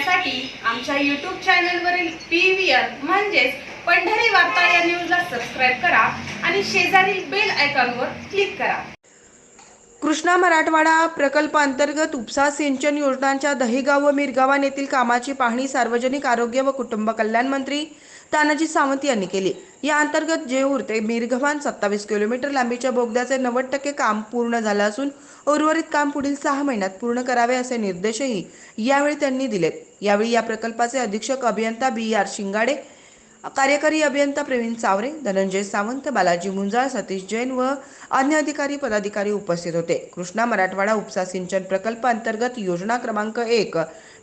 पाहण्यासाठी आमच्या यूट्यूब चॅनलवरील पी व्ही आर म्हणजेच पंढरी वार्ता या न्यूजला सबस्क्राईब करा आणि शेजारील बेल आयकॉनवर क्लिक करा. कृष्णा मराठवाडा प्रकल्पांतर्गत उपसा सिंचन योजनांच्या दहिगाव व मिरगावान येथील कामाची पाहणी सार्वजनिक आरोग्य व कुटुंब कल्याण मंत्री तानाजी सावंत यांनी केली. या अंतर्गत जेऊर ते मिरगव्हाण सत्तावीस किलोमीटर लांबीच्या बोगद्याचे नव्वद टक्के काम पूर्ण झालं असून उर्वरित काम पुढील सहा महिन्यात पूर्ण करावे असे निर्देशही यावेळी त्यांनी दिलेत यावेळी या प्रकल्पाचे अधीक्षक अभियंता बी आर शिंगाडे कार्यकारी अभियंता प्रवीण चावरे धनंजय सावंत बालाजी मुंजाळ सतीश जैन व अन्य अधिकारी पदाधिकारी उपस्थित होते. कृष्णा मराठवाडा उपसा सिंचन प्रकल्प अंतर्गत योजना क्रमांक एक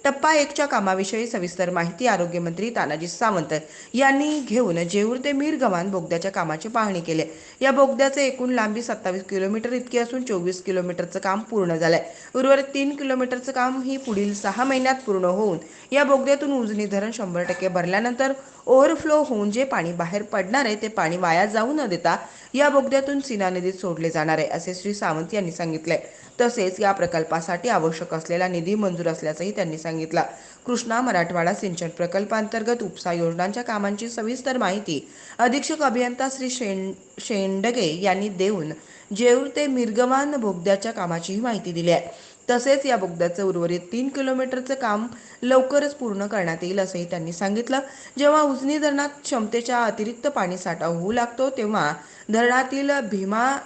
टप्पा एकच्या कामाविषयी सविस्तर माहिती आरोग्यमंत्री तानाजी सावंत यांनी घेऊन जेऊर ते मीर गव्हाण बोगद्याच्या कामाची पाहणी केली. या बोगद्याचे एकूण लांबी सत्तावीस किलोमीटर इतकी असून चोवीस किलोमीटरचं काम पूर्ण झालंय. उर्वरित तीन किलोमीटरचं काम ही पुढील सहा महिन्यात पूर्ण होऊन या बोगद्यातून उजनी धरण शंभर टक्के भरल्यानंतर ओव्हरफ्लो होऊन जे पाणी बाहेर पडणार आहे ते पाणी वाया जाऊ न देता या बोगद्यातून सीना नदीत सोडले जाणार आहे असे श्री सावंत यांनी सांगितले तसेच या प्रकल्पासाठी आवश्यक असलेला निधी मंजूर असल्याचंही त्यांनी सांगितलं. कृष्णा मराठवाडा सिंचन प्रकल्पांतर्गत उपसा योजनांच्या कामांची सविस्तर माहिती अधीक्षक अभियंता श्री शें शेंडगे यांनी देऊन जेऊर ते मिरगवान बोगद्याच्या कामाचीही माहिती दिली आहे. तसेच या बोगद्याचं उर्वरित तीन किलोमीटरचं काम लवकरच पूर्ण करण्यात येईल असंही त्यांनी सांगितलं. जेव्हा उजनी धरणात क्षमतेच्या अतिरिक्त पाणी साठा होऊ लागतो तेव्हा धरणातील भीमा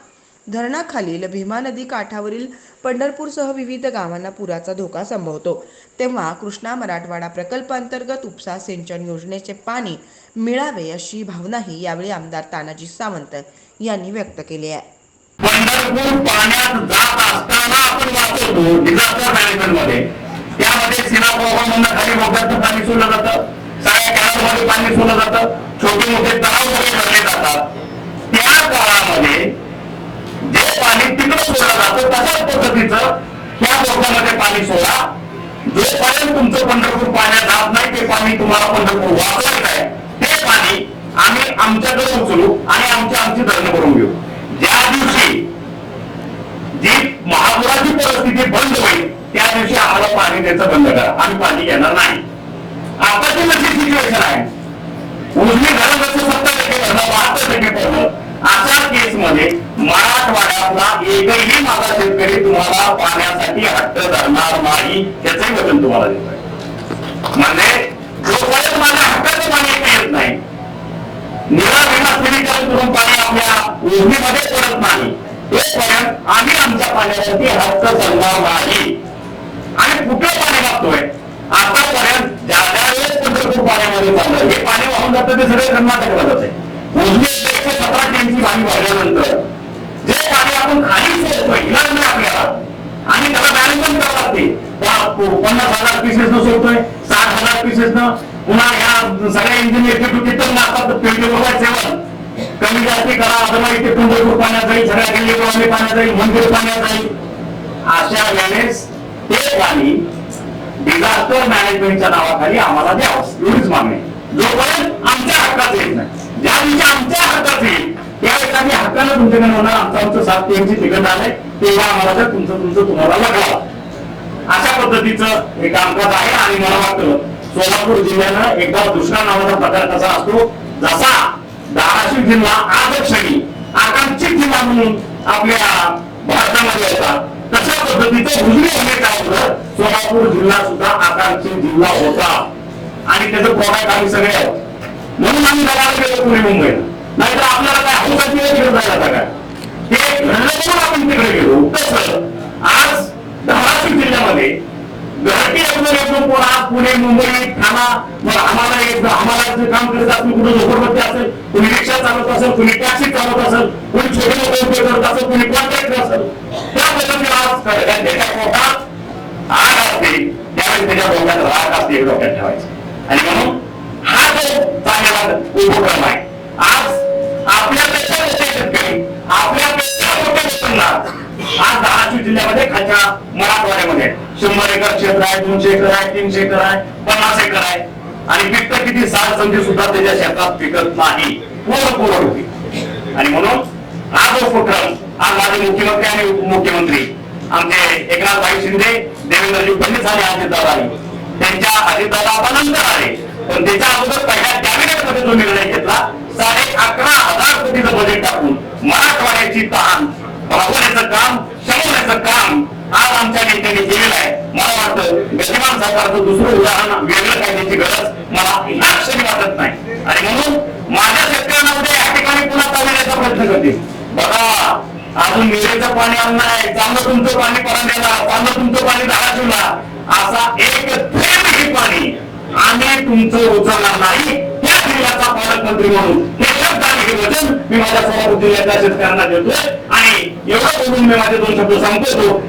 धरणाखालील भीमा नदी काठावरील पंढरपूरसह विविध गावांना पुराचा धोका संभवतो. तेव्हा कृष्णा मराठवाडा प्रकल्पांतर्गत उपसा सिंचन योजनेचे पाणी मिळावे अशी भावनाही यावेळी आमदार तानाजी सावंत यांनी व्यक्त केली आहे. पंढरपूर पाण्यात जात असताना आपण वाचवतो डिझास्टर मॅनेजमेंटमध्ये. त्यामध्ये सिनापोहामधून खाली मोठ्याचं पाणी सोडलं जातं. सगळ्या कॅनलमध्ये पाणी सोडलं जातं. छोटे मोठे तलाव वगैरे भरले जातात. त्या काळामध्ये जे पाणी तिकडे सोडलं जातं तशाच पद्धतीचं त्या बोगद्यामध्ये पाणी सोडा. जोपर्यंत तुमचं पंढरपूर पाण्यात जात नाही ते पाणी तुम्हाला पंढरपूर वापरायचं आहे. ते पाणी आम्ही आमच्याकडे उचलू आणि आमची आमची धरणं करून घेऊ ज्या दिवशी जी महापुराची परिस्थिती बंद होईल त्या दिवशी आम्हाला बंद करा. आम्ही पाणी घेणार नाही. आताची नक्की सिच्युएशन आहे. उजनी धरण जसं सत्तर टक्के भरलं बहात्तर टक्के पडलं अशा केस मध्ये मराठवाड्यातला एकही माझा शेतकरी तुम्हाला पाण्यासाठी हट्ट धरणार नाही त्याचंही वचन तुम्हाला देत म्हणजे जोपर्यंत माझ्या हक्काचं पाणी येत नाही निरा विना फिल्टर करून पाणी आपल्या उजनीमध्ये पडत नाही तोपर्यंत आम्ही आमच्या पाण्यासाठी हक्क धरणार नाही. आणि कुठलं पाणी लागतोय आतापर्यंत ज्या ज्या वेळेस पंढरपूर पाण्यामध्ये चाललं हे पाणी वाहून जातं ते सगळे कर्नाटकला जाते. उजनी एकशे सतरा टीमची पाणी भरल्यानंतर जे पाणी आपण खाली सोडतोय इलाज नाही आपल्याला आणि त्याला मॅनेजमेंट करावं लागते पन्नास हजार पीसेस न सोडतोय साठ हजार पीसेस न. पुन्हा ह्या सगळ्या इंजिनियर किती लागतात ट्वेंटी फोर सेवन कमी जास्ती करा अथवा इथे पंढरपूर पाण्यात जाईल सगळ्या गल्ली पाण्यात जाईल मंदिर पाण्यात जाईल. अशा वेळेस ते डिझास्टर मॅनेजमेंटच्या नावाखाली आम्हाला द्यावं. एवढीच मागणी जोपर्यंत आमच्या हक्कात येत नाही. ज्या दिवशी आमच्या हक्कात येईल त्यावेळेस आम्ही हक्कानं तुमच्याकडे होणार. आमचं आमचं सात टीएमची तिकट आलंय तेव्हा आम्हाला तर तुमचं तुमचं तुम्हाला लागलं अशा पद्धतीचं हे कामकाज आहे आणि मला वाटतं सोलापूर जिल्ह्यानं एकदा दुष्काळ नावाचा प्रकार कसा असतो जसा धाराशिव जिल्हा आदर्शनी आकांक्षित जिल्हा म्हणून आपल्या भारतामध्ये येतात. तशा पद्धतीचं उजवी होणे काय होतं सोलापूर जिल्हा सुद्धा आकांक्षित जिल्हा होता. आणि त्याचं प्रॉडक्ट आम्ही सगळे आहोत. म्हणून आम्ही गावाला गेलो पुणे मुंबईला. नाहीतर आपल्याला काय हौसाची वेळ घेऊन जायला काय? ते घडलं आपण तिकडे गेलो. कसं आज धाराशिव जिल्ह्यामध्ये घरटी आपलं येतो पोर आज पुणे मुंबई ठाणा मग आम्हाला एक आम्हाला काम करत असेल कुठे झोपडपट्टी असेल कुणी रिक्षा चालवत असेल कुणी टॅक्सी चालवत असेल कुणी छोटे मोठे उद्योग करत असेल कुणी कॉन्ट्रॅक्टर असेल त्या पद्धतीने आज त्याच्या पोटात आग असते त्याच्या डोक्यात राग असते हे डोक्यात ठेवायचं आणि म्हणून हा जो चांगला उपक्रम आहे आज आपल्यापेक्षा मोठे शेतकरी आपल्यापेक्षा मोठे आज धाराशिव जिल्ह्यामध्ये खालच्या मराठवाड्यामध्ये शंभर एकर क्षेत्र आहे दोनशे एकर आहे तीनशे एकर आहे पन्नास एकर आहे आणि पिकत किती साल संधी सुद्धा त्याच्या शेतात पिकत नाही पूर्ण पूर्ण होती आणि म्हणून हा जो उपक्रम आज माझे मुख्यमंत्री आणि उपमुख्यमंत्री आमचे एकनाथ भाई शिंदे देवेंद्रजी फडणवीस आणि अजित त्यांच्या अजितदादा नंतर आले. पण त्याच्या अगोदर पहिल्या कॅबिनेटमध्ये जो निर्णय घेतला साडे अकरा हजार कोटीचं बजेट टाकून मराठवाड्याची तहान भागवण्याचं काम शमवण्याचं काम आज आमच्या नेत्यांनी केलेलं आहे. मला वाटतं गतिमान सरकारचं दुसरं उदाहरण वेगळं काढण्याची गरज मला नाक्षणी वाटत नाही. आणि म्हणून माझ्या शेतकऱ्यांना उद्या या ठिकाणी पुन्हा चालवण्याचा प्रयत्न करतील. बघा अजून मिरेचं पाणी आणणार आहे. चांगलं तुमचं पाणी परांड्याला चांगलं तुमचं पाणी धाराशिवला असा एक थेंबही पाणी. आम्ही तुमचं उचलणार नाही. त्या जिल्ह्याचा पालकमंत्री म्हणून हे शब्द आणि हे वचन मी माझ्या सभापती जिल्ह्याच्या शेतकऱ्यांना देतोय. आणि एवढं बोलून मी माझे दोन शब्द सांगतो